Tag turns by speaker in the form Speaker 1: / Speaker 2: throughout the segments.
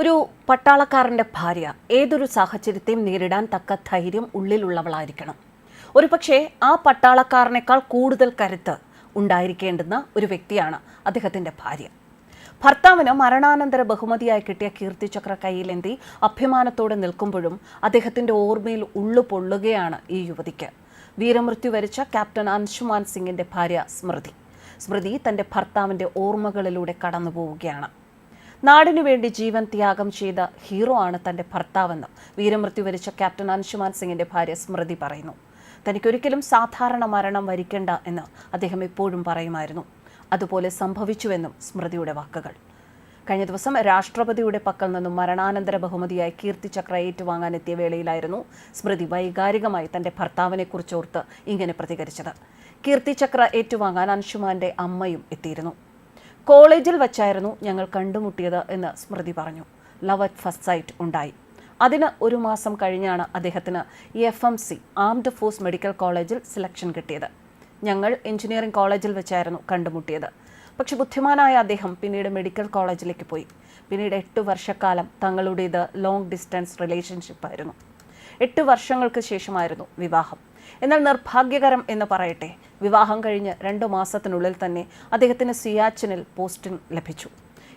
Speaker 1: ഒരു പട്ടാളക്കാരന്റെ ഭാര്യ ഏതൊരു സാഹചര്യത്തെയും നേരിടാൻ തക്ക ധൈര്യം ഉള്ളിലുള്ളവളായിരിക്കണം. ഒരുപക്ഷെ ആ പട്ടാളക്കാരനേക്കാൾ കൂടുതൽ കരുത്ത് ഉണ്ടായിരിക്കേണ്ടുന്ന ഒരു വ്യക്തിയാണ് അദ്ദേഹത്തിന്റെ ഭാര്യ. ഭർത്താവിന് മരണാനന്തര ബഹുമതിയായി കിട്ടിയ കീർത്തിചക്ര കയ്യിലെന്തി അഭിമാനത്തോടെ നിൽക്കുമ്പോഴും അദ്ദേഹത്തിന്റെ ഓർമ്മയിൽ ഉള്ളു പൊള്ളുകയാണ് ഈ യുവതിക്ക്. വീരമൃത്യു വരിച്ച ക്യാപ്റ്റൻ അൻഷുമാൻ സിംഗിന്റെ ഭാര്യ സ്മൃതി. സ്മൃതി തന്റെ ഭർത്താവിന്റെ ഓർമ്മകളിലൂടെ കടന്നു പോവുകയാണ് നാടിനു വേണ്ടി ജീവൻ ത്യാഗം ചെയ്ത ഹീറോ ആണ് തന്റെ ഭർത്താവെന്ന് വീരമൃത്യു വരിച്ച ക്യാപ്റ്റൻ അൻഷുമാൻ സിംഗിന്റെ ഭാര്യ സ്മൃതി പറയുന്നു. തനിക്കൊരിക്കലും സാധാരണ മരണം വരിക്കണ്ട എന്ന് അദ്ദേഹം എപ്പോഴും പറയുമായിരുന്നു. അതുപോലെ സംഭവിച്ചുവെന്നും സ്മൃതിയുടെ വാക്കുകൾ. കഴിഞ്ഞ ദിവസം രാഷ്ട്രപതിയുടെ പക്കൽ നിന്നും മരണാനന്തര ബഹുമതിയായി കീർത്തിചക്ര ഏറ്റുവാങ്ങാനെത്തിയ വേളയിലായിരുന്നു സ്മൃതി വൈകാരികമായി തന്റെ ഭർത്താവിനെ കുറിച്ചോർത്ത് ഇങ്ങനെ പ്രതികരിച്ചത്. കീർത്തിചക്ര ഏറ്റുവാങ്ങാൻ അൻഷുമാന്റെ അമ്മയും എത്തിയിരുന്നു. കോളേജിൽ വച്ചായിരുന്നു ഞങ്ങൾ കണ്ടുമുട്ടിയത് എന്ന് സ്മൃതി പറഞ്ഞു. ലവ് അറ്റ് ഫസ്റ്റ് സൈറ്റ് ഉണ്ടായി. അതിന് ഒരു മാസം കഴിഞ്ഞാണ് അദ്ദേഹത്തിന് F M C armed force medical കോളേജിൽ സെലക്ഷൻ കിട്ടിയത്. ഞങ്ങൾ എഞ്ചിനീയറിംഗ് കോളേജിൽ വെച്ചായിരുന്നു കണ്ടുമുട്ടിയത്. പക്ഷെ ബുദ്ധിമാനായ അദ്ദേഹം പിന്നീട് മെഡിക്കൽ കോളേജിലേക്ക് പോയി. പിന്നീട് എട്ട് വർഷക്കാലം തങ്ങളുടേത് ലോങ് ഡിസ്റ്റൻസ് റിലേഷൻഷിപ്പായിരുന്നു എട്ട് വർഷങ്ങൾക്ക് ശേഷമായിരുന്നു വിവാഹം. എന്നാൽ നിർഭാഗ്യകരം എന്ന് പറയട്ടെ വിവാഹം കഴിഞ്ഞ് രണ്ട് മാസത്തിനുള്ളിൽ തന്നെ അദ്ദേഹത്തിന് സിയാച്ചിനിൽ പോസ്റ്റിംഗ് ലഭിച്ചു.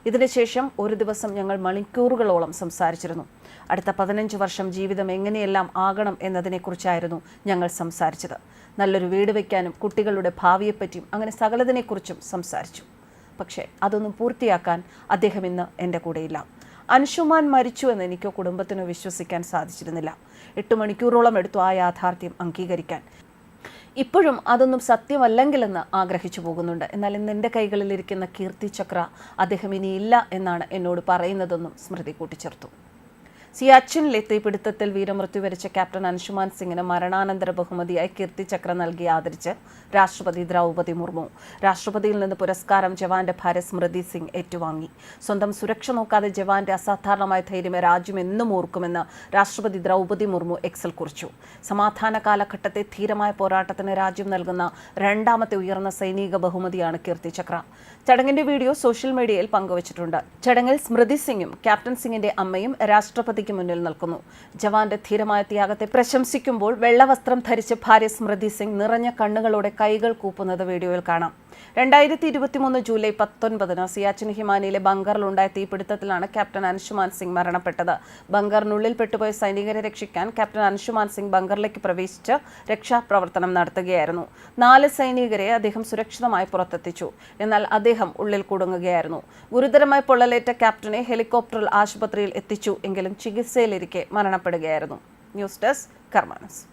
Speaker 1: ഇതിനുശേഷം ഒരു ദിവസം ഞങ്ങൾ മണിക്കൂറുകളോളം സംസാരിച്ചിരുന്നു. അടുത്ത പതിനഞ്ച് വർഷം ജീവിതം എങ്ങനെയെല്ലാം ആകണം എന്നതിനെക്കുറിച്ചായിരുന്നു ഞങ്ങൾ സംസാരിച്ചത്. നല്ലൊരു വീട് വയ്ക്കാനും കുട്ടികളുടെ ഭാവിയെപ്പറ്റിയും അങ്ങനെ സകലതിനെക്കുറിച്ചും സംസാരിച്ചു. പക്ഷേ അതൊന്നും പൂർത്തിയാക്കാൻ അദ്ദേഹം ഇന്ന് എന്റെ കൂടെയില്ല. അൻഷുമാൻ മരിച്ചു എന്ന് എനിക്കോ കുടുംബത്തിനോ വിശ്വസിക്കാൻ സാധിച്ചിരുന്നില്ല. എട്ട് മണിക്കൂറോളം എടുത്തു ആ യാഥാർത്ഥ്യം അംഗീകരിക്കാൻ. ഇപ്പോഴും അതൊന്നും സത്യമല്ലെങ്കിലെന്ന് ആഗ്രഹിച്ചു പോകുന്നുണ്ട്. എന്നാൽ ഇന്ന് എന്റെ കൈകളിലിരിക്കുന്ന കീർത്തി ചക്ര അദ്ദേഹം ഇനിയില്ല എന്നാണ് എന്നോട് പറയുന്നതെന്നും സ്മൃതി കൂട്ടിച്ചേർത്തു. സിയാച്ചിനിലെ പിടുത്തത്തിൽ വീരമൃത്യു വരിച്ച ക്യാപ്റ്റൻ അൻഷുമാൻ സിംഗിന് മരണാനന്തര ബഹുമതിയായി കീർത്തി ചക്ര നൽകി ആദരിച്ച് രാഷ്ട്രപതി ദ്രൗപതി മുർമു. രാഷ്ട്രപതിയിൽ നിന്ന് പുരസ്കാരം ജവാന്റെ ഭാര്യ സ്മൃതി സിംഗ് ഏറ്റുവാങ്ങി. സ്വന്തം സുരക്ഷ നോക്കാതെ ജവാന്റെ അസാധാരണമായ ധൈര്യം രാജ്യം എന്നും ഓർക്കുമെന്ന് രാഷ്ട്രപതി ദ്രൗപതി മുർമു എക്സൽ കുറിച്ചു. സമാധാന കാലഘട്ടത്തെ ധീരമായ പോരാട്ടത്തിന് രാജ്യം നൽകുന്ന രണ്ടാമത്തെ ഉയർന്ന സൈനിക ബഹുമതിയാണ് കീർത്തി ചക്ര. ചടങ്ങിന്റെ വീഡിയോ സോഷ്യൽ മീഡിയയിൽ പങ്കുവച്ചിട്ടുണ്ട്. ചടങ്ങിൽ സ്മൃതി സിംഗും ക്യാപ്റ്റൻ സിംഗിന്റെ അമ്മയും രാഷ്ട്രപതിക്ക് മുന്നിൽ നിൽക്കുന്നു. ജവാന്റെ ധീരമായ ത്യാഗത്തെ പ്രശംസിക്കുമ്പോൾ വെള്ളവസ്ത്രം ധരിച്ച ഭാര്യ സ്മൃതി സിംഗ് നിറഞ്ഞ കണ്ണുകളോടെ കൈകൾ കൂപ്പുന്നത് വീഡിയോയിൽ കാണാം. രണ്ടായിരത്തി ഇരുപത്തിമൂന്ന് ജൂലൈ പത്തൊൻപതിന് സിയാച്ചിൻ ഹിമാനിയിലെ ബങ്കറിലുണ്ടായ തീപിടുത്തത്തിലാണ് ക്യാപ്റ്റൻ അൻഷുമാൻ സിംഗ് മരണപ്പെട്ടത്. ബങ്കറിനുള്ളിൽ പെട്ടുപോയ സൈനികരെ രക്ഷിക്കാൻ ക്യാപ്റ്റൻ അൻഷുമാൻ സിംഗ് ബങ്കറിലേക്ക് പ്രവേശിച്ച് രക്ഷാപ്രവർത്തനം നടത്തുകയായിരുന്നു. നാല് സൈനികരെ അദ്ദേഹം സുരക്ഷിതമായി പുറത്തെത്തിച്ചു. എന്നാൽ അദ്ദേഹം ഉള്ളിൽ കുടുങ്ങുകയായിരുന്നു. ഗുരുതരമായി പൊള്ളലേറ്റ ക്യാപ്റ്റനെ ഹെലികോപ്റ്ററിൽ ആശുപത്രിയിൽ എത്തിച്ചു. എങ്കിലും ചികിത്സയിലിരിക്കെ മരണപ്പെടുകയായിരുന്നു. News desk കർമാനസ്.